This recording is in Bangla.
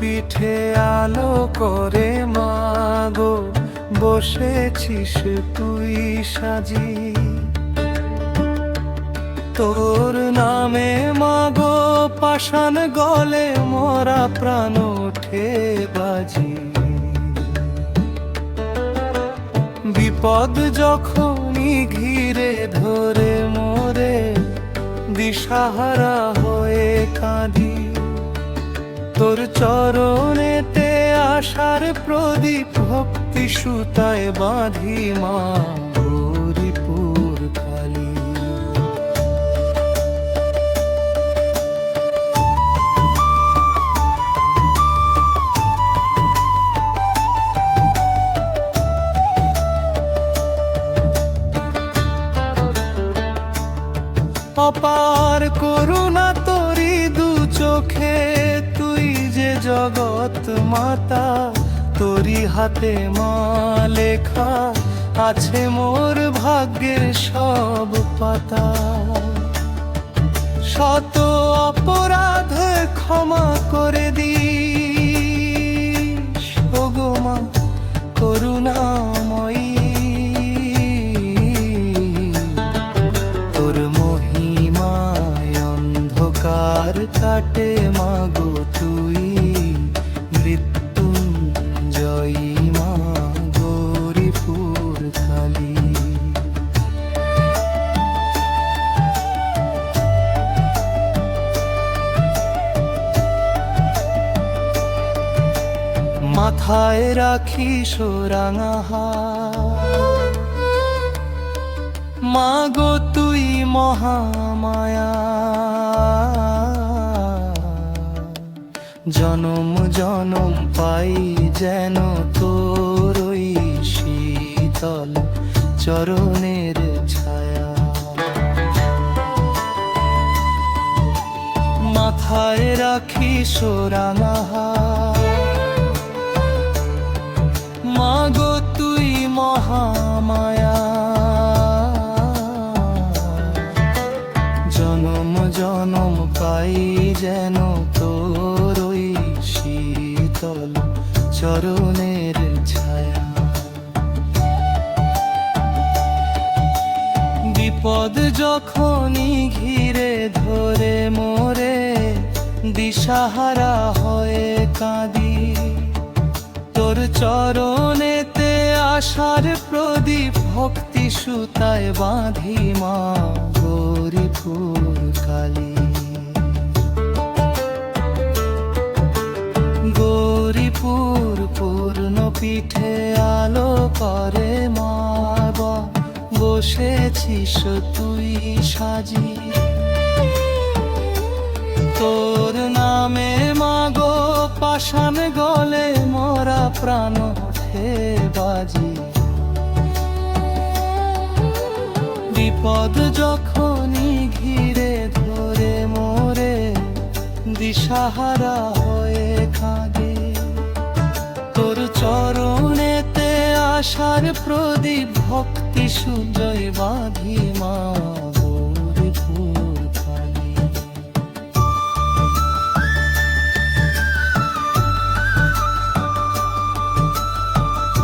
পিঠে আলো করে মাগো, বসেছিস তুই সাজি। তোর নামে মাগো পাষাণ গলে মোরা প্রাণ ওঠে বাজি। বিপদ যখনই ঘিরে ধরে মোরে, দিশাহারা হয়ে কাঁদি। তোর চরণেতে আশার প্রদীপ ভক্তি সুতায় বাঁধি মা। জগৎ মাতা তোরি হাতে মা লেখা আছে মোর ভাগ্যের সব পাতা। শত অপরাধ ক্ষমা করে দিস, ওগো করুণাময়ী। তোর মহিমায় অন্ধকার কাটে মাগো তুই। মাথায় রাখি সোরাঙা মাগো তুই মহামায়া। জনম জনম পাই যেন তোর ওই শীতল চরণের ছায়া। মাথায় রাখি সোরাঙা মাগো তুই মহামায়া। জনম জনম পাই যেন তোর ওই শীতল চরণের বিপদ যখনই ঘিরে ধরে মোরে, দিশাহারা হয়ে কাঁদি। তোর চরণেতে আশার প্রদীপ ভক্তি সুতায় বাঁধি মা গৌরীপুর কালী। গৌরীপুর পূর্ণ পিঠে আলো করে মা বসেছিস তুই সাজি। তোর নামে মাগো পাষাণ গলে মোরা প্রাণ ওঠে বাজি। বিপদ যখনই ঘিরে ধরে মোরে, দিশাহারা হয়ে কাঁদে তোর চরণেতে আশার প্রদীপ ভক্তি সুজয় বাঁধি মা।